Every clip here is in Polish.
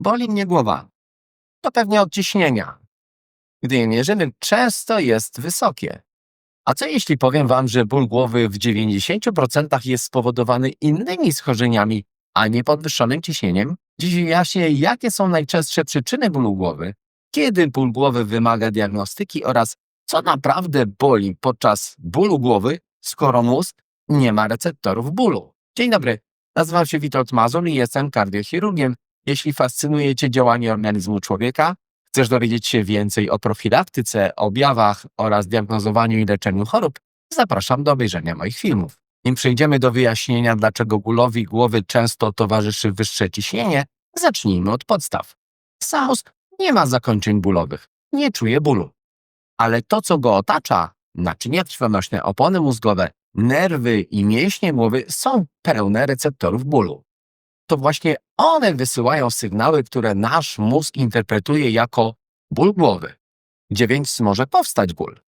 Boli mnie głowa. To pewnie od ciśnienia. Gdy je mierzymy, często jest wysokie. A co jeśli powiem wam, że ból głowy w 90% jest spowodowany innymi schorzeniami, a nie podwyższonym ciśnieniem? Dziś wyjaśnię, jakie są najczęstsze przyczyny bólu głowy, kiedy ból głowy wymaga diagnostyki oraz co naprawdę boli podczas bólu głowy, skoro mózg nie ma receptorów bólu. Dzień dobry, nazywam się Witold Mazur i jestem kardiochirurgiem. Jeśli fascynuje Cię działanie organizmu człowieka, chcesz dowiedzieć się więcej o profilaktyce, objawach oraz diagnozowaniu i leczeniu chorób, zapraszam do obejrzenia moich filmów. Nim przejdziemy do wyjaśnienia, dlaczego bólowi głowy często towarzyszy wyższe ciśnienie, zacznijmy od podstaw. Mózg nie ma zakończeń bólowych, nie czuje bólu. Ale to, co go otacza, naczynia krwionośne, opony mózgowe, nerwy i mięśnie głowy są pełne receptorów bólu. To właśnie one wysyłają sygnały, które nasz mózg interpretuje jako ból głowy, gdzie więc może powstać ból.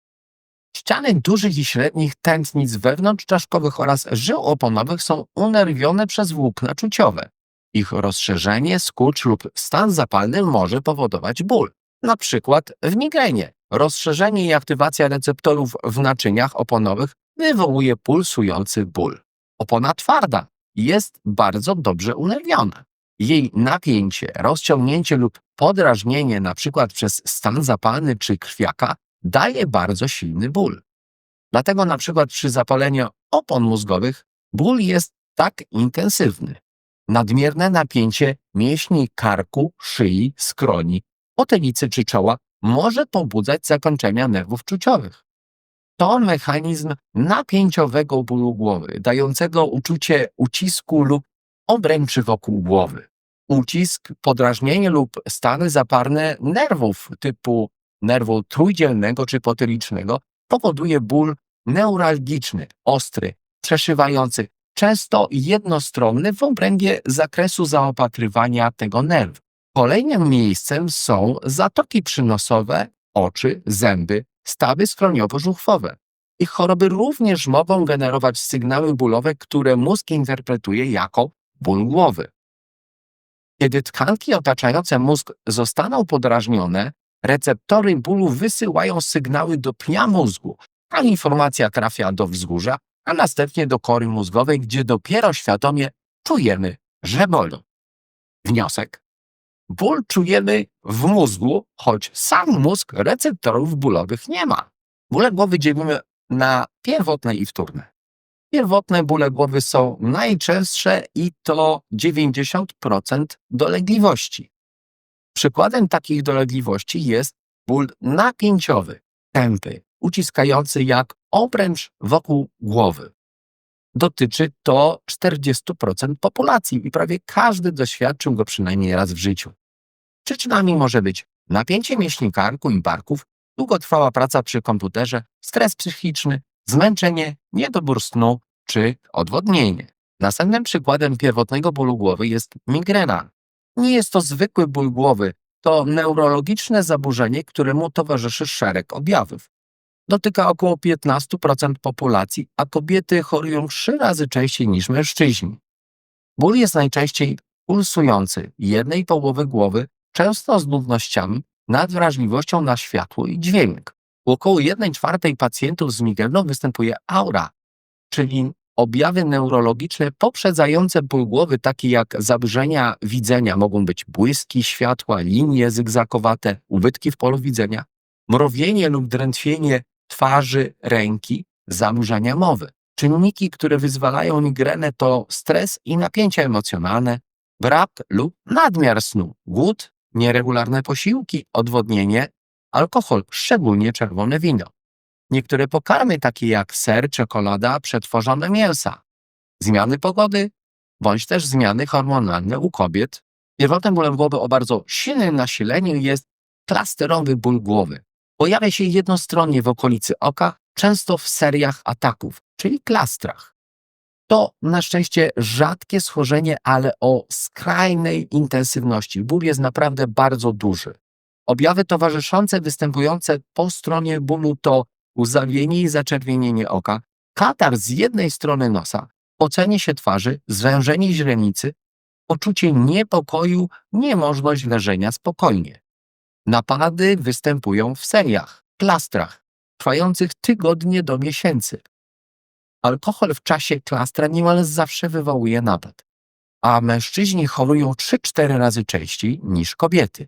Ściany dużych i średnich tętnic wewnątrzczaszkowych oraz żył oponowych są unerwione przez włókna czuciowe. Ich rozszerzenie, skurcz lub stan zapalny może powodować ból. Na przykład w migrenie. Rozszerzenie i aktywacja receptorów w naczyniach oponowych wywołuje pulsujący ból. Opona twarda jest bardzo dobrze unerwiona. Jej napięcie, rozciągnięcie lub podrażnienie, np. przez stan zapalny czy krwiaka, daje bardzo silny ból. Dlatego przykład przy zapaleniu opon mózgowych ból jest tak intensywny. Nadmierne napięcie mięśni karku, szyi, skroni, potylicy czy czoła może pobudzać zakończenia nerwów czuciowych. To mechanizm napięciowego bólu głowy, dającego uczucie ucisku lub obręczy wokół głowy. Ucisk, podrażnienie lub stany zaparne nerwów typu nerwu trójdzielnego czy potylicznego powoduje ból neuralgiczny, ostry, przeszywający, często jednostronny w obrębie zakresu zaopatrywania tego nerwu. Kolejnym miejscem są zatoki przynosowe, oczy, zęby, stawy skroniowo-żuchwowe. Ich choroby również mogą generować sygnały bólowe, które mózg interpretuje jako ból głowy. Kiedy tkanki otaczające mózg zostaną podrażnione, receptory bólu wysyłają sygnały do pnia mózgu, a informacja trafia do wzgórza, a następnie do kory mózgowej, gdzie dopiero świadomie czujemy, że boli. Wniosek. Ból czujemy w mózgu, choć sam mózg receptorów bólowych nie ma. Bóle głowy dzielimy na pierwotne i wtórne. Pierwotne bóle głowy są najczęstsze i to 90% dolegliwości. Przykładem takich dolegliwości jest ból napięciowy, tępy, uciskający jak obręcz wokół głowy. Dotyczy to 40% populacji i prawie każdy doświadczył go przynajmniej raz w życiu. Przyczynami może być napięcie mięśni karku i barków, długotrwała praca przy komputerze, stres psychiczny, zmęczenie, niedobór snu czy odwodnienie. Następnym przykładem pierwotnego bólu głowy jest migrena. Nie jest to zwykły ból głowy, to neurologiczne zaburzenie, któremu towarzyszy szereg objawów. Dotyka około 15% populacji, a kobiety chorują trzy razy częściej niż mężczyźni. Ból jest najczęściej pulsujący jednej połowy głowy, często z nudnościami, nadwrażliwością na światło i dźwięk. U około 1 czwartej pacjentów z migreną występuje aura, czyli objawy neurologiczne poprzedzające ból głowy, takie jak zaburzenia widzenia, mogą być błyski światła, linie zygzakowate, ubytki w polu widzenia, mrowienie lub drętwienie twarzy, ręki, zaburzenia mowy. Czynniki, które wyzwalają migrenę to stres i napięcia emocjonalne, brak lub nadmiar snu, głód, nieregularne posiłki, odwodnienie, alkohol, szczególnie czerwone wino. Niektóre pokarmy, takie jak ser, czekolada, przetworzone mięsa, zmiany pogody, bądź też zmiany hormonalne u kobiet. Pierwotnym bólem głowy o bardzo silnym nasileniu jest klasterowy ból głowy. Pojawia się jednostronnie w okolicy oka, często w seriach ataków, czyli klastrach. To na szczęście rzadkie schorzenie, ale o skrajnej intensywności. Ból jest naprawdę bardzo duży. Objawy towarzyszące występujące po stronie bólu to łzawienie i zaczerwienienie oka, katar z jednej strony nosa, pocenie się twarzy, zwężenie źrenicy, poczucie niepokoju, niemożność leżenia spokojnie. Napady występują w seriach, plastrach, trwających tygodnie do miesięcy. Alkohol w czasie klastra niemal zawsze wywołuje napad, a mężczyźni chorują 3-4 razy częściej niż kobiety.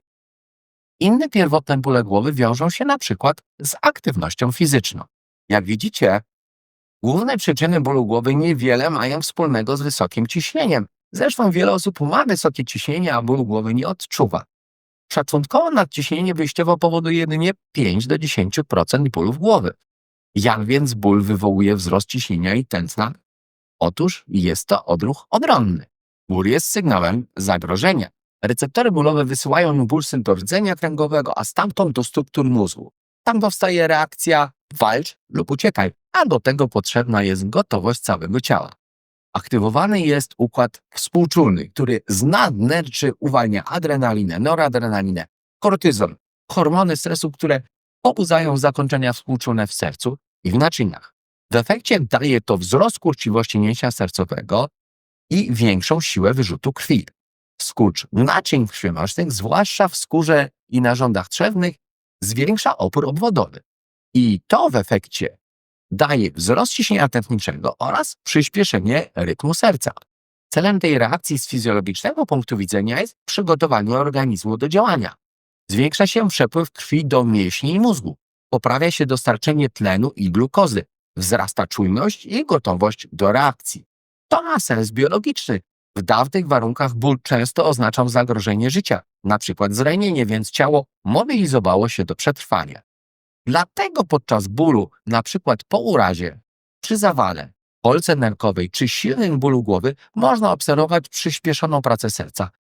Inne pierwotne bóle głowy wiążą się na przykład z aktywnością fizyczną. Jak widzicie, główne przyczyny bólu głowy niewiele mają wspólnego z wysokim ciśnieniem. Zresztą wiele osób ma wysokie ciśnienie, a bólu głowy nie odczuwa. Szacunkowo nadciśnienie wyjściowo powoduje jedynie 5 do 10% bólów głowy. Jak więc ból wywołuje wzrost ciśnienia i tętna? Otóż jest to odruch odronny. Ból jest sygnałem zagrożenia. Receptory bólowe wysyłają impulsy do rdzenia kręgowego, a stamtąd do struktur mózgu. Tam powstaje reakcja walcz lub uciekaj, a do tego potrzebna jest gotowość całego ciała. Aktywowany jest układ współczulny, który z nadnerczy uwalnia adrenalinę, noradrenalinę, kortyzol, hormony stresu, które pobudzają zakończenia współczulne w sercu i w naczyniach. W efekcie daje to wzrost kurczywości mięśnia sercowego i większą siłę wyrzutu krwi. Skurcz naczyń krwionośnych, zwłaszcza w skórze i narządach trzewnych, zwiększa opór obwodowy. I to w efekcie daje wzrost ciśnienia tętniczego oraz przyspieszenie rytmu serca. Celem tej reakcji z fizjologicznego punktu widzenia jest przygotowanie organizmu do działania. Zwiększa się przepływ krwi do mięśni i mózgu, poprawia się dostarczenie tlenu i glukozy, wzrasta czujność i gotowość do reakcji. To ma sens biologiczny. W dawnych warunkach ból często oznaczał zagrożenie życia, przykład zranienie, więc ciało mobilizowało się do przetrwania. Dlatego podczas bólu, przykład po urazie, przy zawale, kolce nerkowej czy silnym bólu głowy, można obserwować przyspieszoną pracę serca,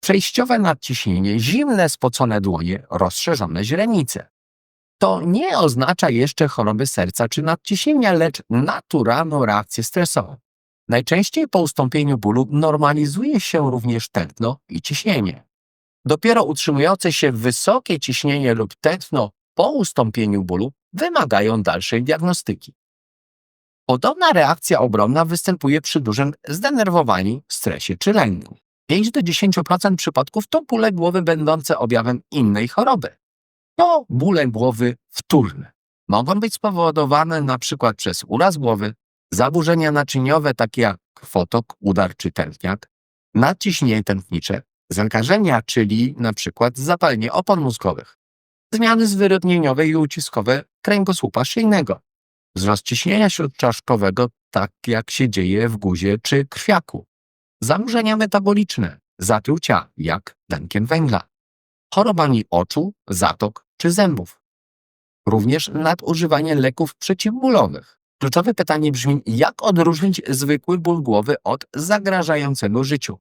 przejściowe nadciśnienie, zimne spocone dłonie, rozszerzone źrenice. To nie oznacza jeszcze choroby serca czy nadciśnienia, lecz naturalną reakcję stresową. Najczęściej po ustąpieniu bólu normalizuje się również tętno i ciśnienie. Dopiero utrzymujące się wysokie ciśnienie lub tętno po ustąpieniu bólu wymagają dalszej diagnostyki. Podobna reakcja obronna występuje przy dużym zdenerwowaniu, stresie czy lęku. 5 do 10% przypadków to bóle głowy będące objawem innej choroby. To bóle głowy wtórne. Mogą być spowodowane np. przez uraz głowy, zaburzenia naczyniowe takie jak krwotok, udar czy tętniak, nadciśnienie tętnicze, zakażenia, czyli np. zapalenie opon mózgowych, zmiany zwyrodnieniowe i uciskowe kręgosłupa szyjnego, wzrost ciśnienia śródczaszkowego, tak jak się dzieje w guzie czy krwiaku, zaburzenia metaboliczne, zatrucia, jak tlenkiem węgla, chorobami oczu, zatok czy zębów. Również nadużywanie leków przeciwbólowych. Kluczowe pytanie brzmi, jak odróżnić zwykły ból głowy od zagrażającego życiu?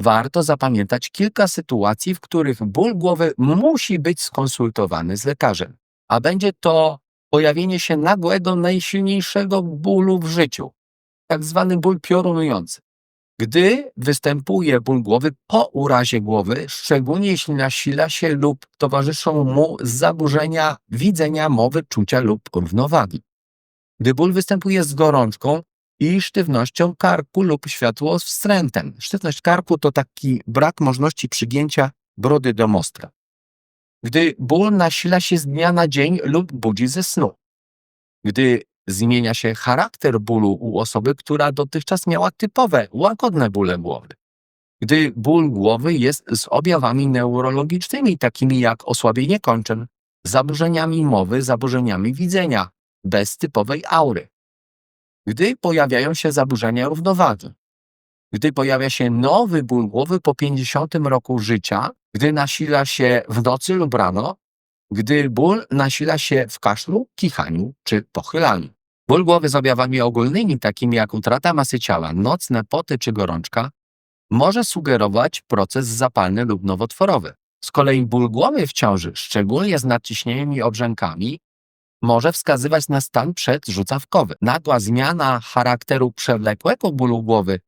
Warto zapamiętać kilka sytuacji, w których ból głowy musi być skonsultowany z lekarzem, a będzie to pojawienie się nagłego, najsilniejszego bólu w życiu, tak zwany ból piorunujący. Gdy występuje ból głowy po urazie głowy, szczególnie jeśli nasila się lub towarzyszą mu zaburzenia widzenia, mowy, czucia lub równowagi. Gdy ból występuje z gorączką i sztywnością karku lub światłowstrętem. Sztywność karku to taki brak możliwości przygięcia brody do mostra. Gdy ból nasila się z dnia na dzień lub budzi ze snu. Gdy zmienia się charakter bólu u osoby, która dotychczas miała typowe, łagodne bóle głowy. Gdy ból głowy jest z objawami neurologicznymi, takimi jak osłabienie kończyn, zaburzeniami mowy, zaburzeniami widzenia, bez typowej aury. Gdy pojawiają się zaburzenia równowagi. Gdy pojawia się nowy ból głowy po 50 roku życia, gdy nasila się w nocy lub rano, gdy ból nasila się w kaszlu, kichaniu czy pochylaniu. Ból głowy z objawami ogólnymi, takimi jak utrata masy ciała, nocne poty czy gorączka, może sugerować proces zapalny lub nowotworowy. Z kolei ból głowy w ciąży, szczególnie z nadciśnieniem i obrzękami, może wskazywać na stan przedrzucawkowy. Nagła zmiana charakteru przewlekłego bólu głowy,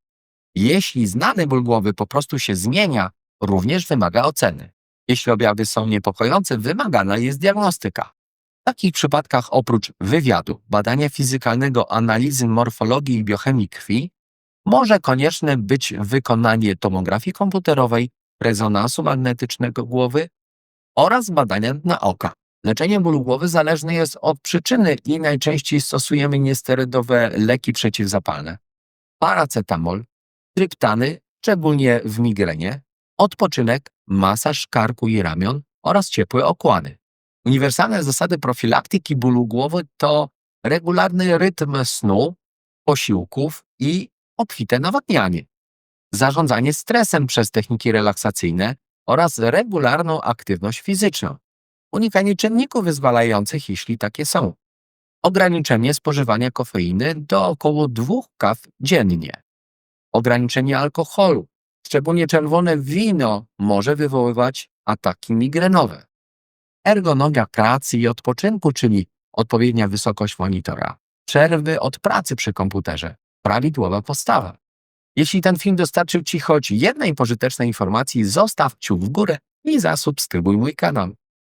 jeśli znany ból głowy po prostu się zmienia, również wymaga oceny. Jeśli objawy są niepokojące, wymagana jest diagnostyka. W takich przypadkach oprócz wywiadu, badania fizykalnego, analizy morfologii i biochemii krwi, Może konieczne być wykonanie tomografii komputerowej, rezonansu magnetycznego głowy oraz badania dna oka. Leczenie bólu głowy zależne jest od przyczyny i najczęściej stosujemy niesterydowe leki przeciwzapalne. Paracetamol, tryptany, szczególnie w migrenie, odpoczynek, masaż karku i ramion oraz ciepłe okłady. Uniwersalne zasady profilaktyki bólu głowy to regularny rytm snu, posiłków i obfite nawadnianie, zarządzanie stresem przez techniki relaksacyjne oraz regularną aktywność fizyczną, unikanie czynników wyzwalających, jeśli takie są, ograniczenie spożywania kofeiny do około dwóch kaw dziennie, ograniczenie alkoholu, szczególnie czerwone wino może wywoływać ataki migrenowe, ergonomia pracy i odpoczynku, czyli odpowiednia wysokość monitora, przerwy od pracy przy komputerze, prawidłowa postawa. Jeśli ten film dostarczył Ci choć jednej pożytecznej informacji, zostaw kciuk w górę i zasubskrybuj mój kanał.